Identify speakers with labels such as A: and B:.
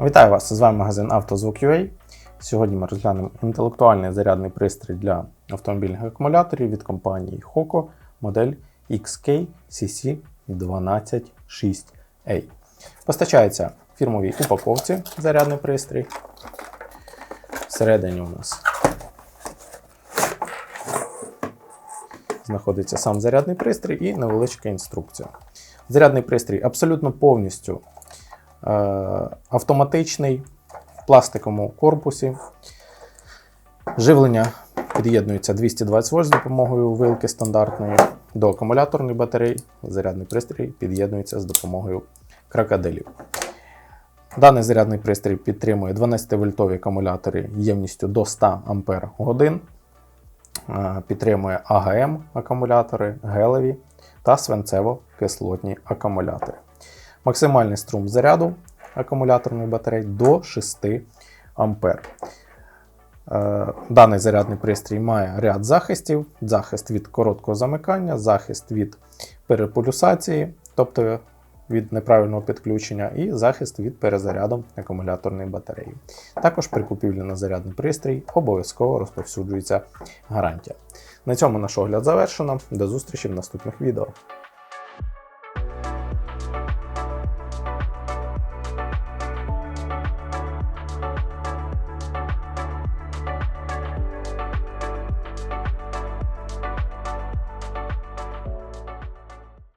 A: Вітаю вас! З вами магазин «Автозвук.UA». Сьогодні ми розглянемо інтелектуальний зарядний пристрій для автомобільних акумуляторів від компанії Hoco модель XK CC126A. Постачається в фірмовій упаковці зарядний пристрій. Всередині у нас знаходиться сам зарядний пристрій і невеличка інструкція. Зарядний пристрій абсолютно повністю автоматичний в пластиковому корпусі. Живлення під'єднується 220 вольт з допомогою вилки стандартної до акумуляторної батареї. Зарядний пристрій під'єднується з допомогою крокодилів. Даний зарядний пристрій підтримує 12-вольтові акумулятори ємністю до 100 Ах, Е, підтримує АГМ акумулятори, гелеві та свинцево-кислотні акумулятори. Максимальний струм заряду акумуляторної батареї до 6 А. Е, Даний зарядний пристрій має ряд захистів: захист від короткого замикання, захист від переполюсації, тобто від неправильного підключення, і захист від перезаряду акумуляторної батареї. Також при купівлі на зарядний пристрій обов'язково розповсюджується гарантія. На цьому наш огляд завершено. До зустрічі в наступних відео.